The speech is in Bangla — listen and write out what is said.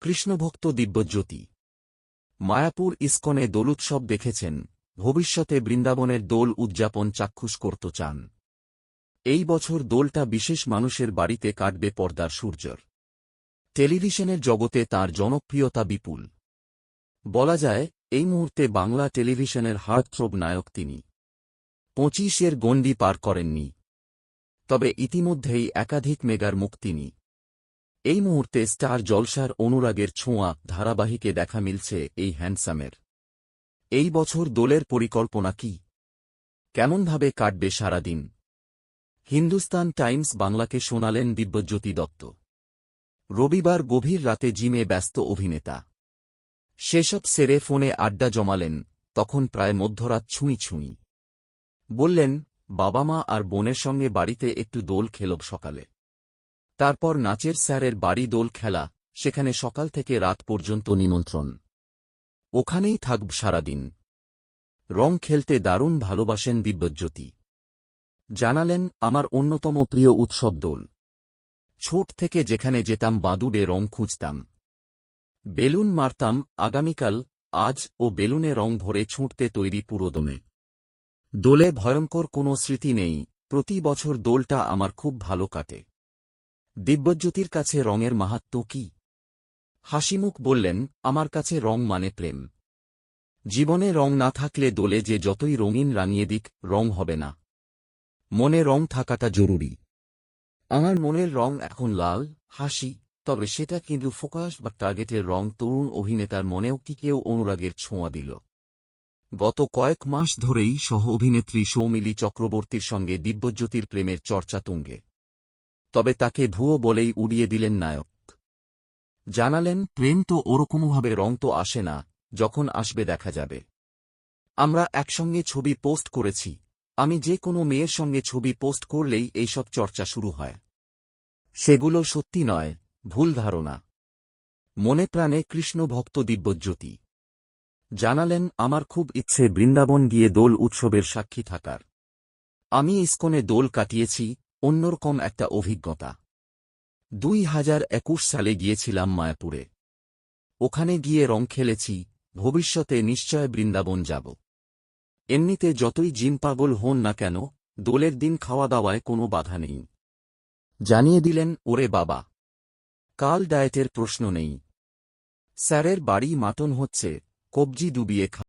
কৃষ্ণভক্ত দিব্যজ্যোতি। মায়াপুর ইস্কনে দোলোৎসব দেখেছেন, ভবিষ্যতে বৃন্দাবনের দোল উদযাপন চাক্ষুষ করত চান। এই বছর দোলটা বিশেষ মানুষের বাড়িতে কাটবে পর্দার সূর্যর। টেলিভিশনের জগতে তার জনপ্রিয়তা বিপুল। বলা যায়, এই মুহূর্তে বাংলা টেলিভিশনের হার্টথ্রোব নায়ক তিনি। পঁচিশের গণ্ডি পার করেননি। তবে ইতিমধ্যেই একাধিক মেগার মুখ তিনি। এই মুহূর্তে স্টার জলসার অনুরাগের ছোঁয়া ধারাবাহিকে দেখা মিলছে এই হ্যান্ডসামের। এই বছর দোলের পরিকল্পনা কি? কেমনভাবে কাটবে সারাদিন? হিন্দুস্তান টাইমস বাংলাকে শোনালেন দিব্যজ্যোতি দত্ত। রবিবার গভীর রাতে জিমে ব্যস্ত অভিনেতা। সেসব সেরে ফোনে আড্ডা জমালেন, তখন প্রায় মধ্যরাত ছুঁই ছুঁই। বললেন, বাবা মা আর বোনের সঙ্গে বাড়িতে একটু দোল খেলব সকালে। তারপর নাচের স্যারের বাড়ি দোল খেলা, সেখানে সকাল থেকে রাত পর্যন্ত নিমন্ত্রণ। ওখানেই থাকব সারাদিন। রং খেলতে দারুণ ভালোবাসেন দিব্যজ্যোতি জানালেন, আমার অন্যতম প্রিয় উৎসব দোল। ছোট থেকে যেখানে যেতাম বাদুড়ে রং খুঁজতাম। বেলুন মারতাম, আগামীকাল, আজ ও বেলুনে রং ভরে ছুঁটতে তৈরি পুরোদমে। দোলে ভয়ঙ্কর কোনো স্মৃতি নেই। প্রতি বছর দোলটা আমার খুব ভালো কাটে। দিব্যজ্যোতির কাছে রঙের মাহাত্ম কি? হাসিমুখ বললেন, আমার কাছে রং মানে প্রেম। জীবনে রং না থাকলে দোলে যে যতই রঙিন রাঙিয়ে দিক, রং হবে না। মনে রং থাকাটা জরুরি। আমার মনের রং এখন লাল, হাসি, তবে সেটা কিন্তু ফোকাস বা টার্গেটের রং। তরুণ অভিনেতার মনেও কি কেউ অনুরাগের ছোঁয়া দিল? গত কয়েক মাস ধরেই সহ অভিনেত্রী সৌমিলি চক্রবর্তীর সঙ্গে দিব্যজ্যোতির প্রেমের চর্চা তুঙ্গে। তবে তাকে ভুয়ো বলেই উড়িয়ে দিলেন নায়ক। জানালেন, প্রেম তো ওরকমভাবে রং তো আসে না, যখন আসবে দেখা যাবে। আমরা একসঙ্গে ছবি পোস্ট করেছি, আমি যে কোনো মেয়ের সঙ্গে ছবি পোস্ট করলেই এইসব চর্চা শুরু হয়। সেগুলো সত্যি নয়, ভুল ধারণা। মনে প্রাণে কৃষ্ণ ভক্ত দিব্যজ্যোতি। জানালেন, আমার খুব ইচ্ছে বৃন্দাবন গিয়ে দোল উৎসবের সাক্ষী থাকার। আমি ইস্কনে দোল কাটিয়েছি অন্যরকম একটা অভিজ্ঞতা। দুই হাজার একুশ সালে গিয়েছিলাম মায়াপুরে। ওখানে গিয়ে রং খেলেছি, ভবিষ্যতে নিশ্চয় বৃন্দাবন যাব। এমনিতে যতই জিম পাগল হন না কেন, দোলের দিন খাওয়া দাওয়ায় কোনো বাধা নেই। জানিয়ে দিলেন, ওরে বাবা! কাল ডায়েটের প্রশ্ন নেই। স্যারের বাড়ি মাটন হচ্ছে, কবজি ডুবিয়ে খা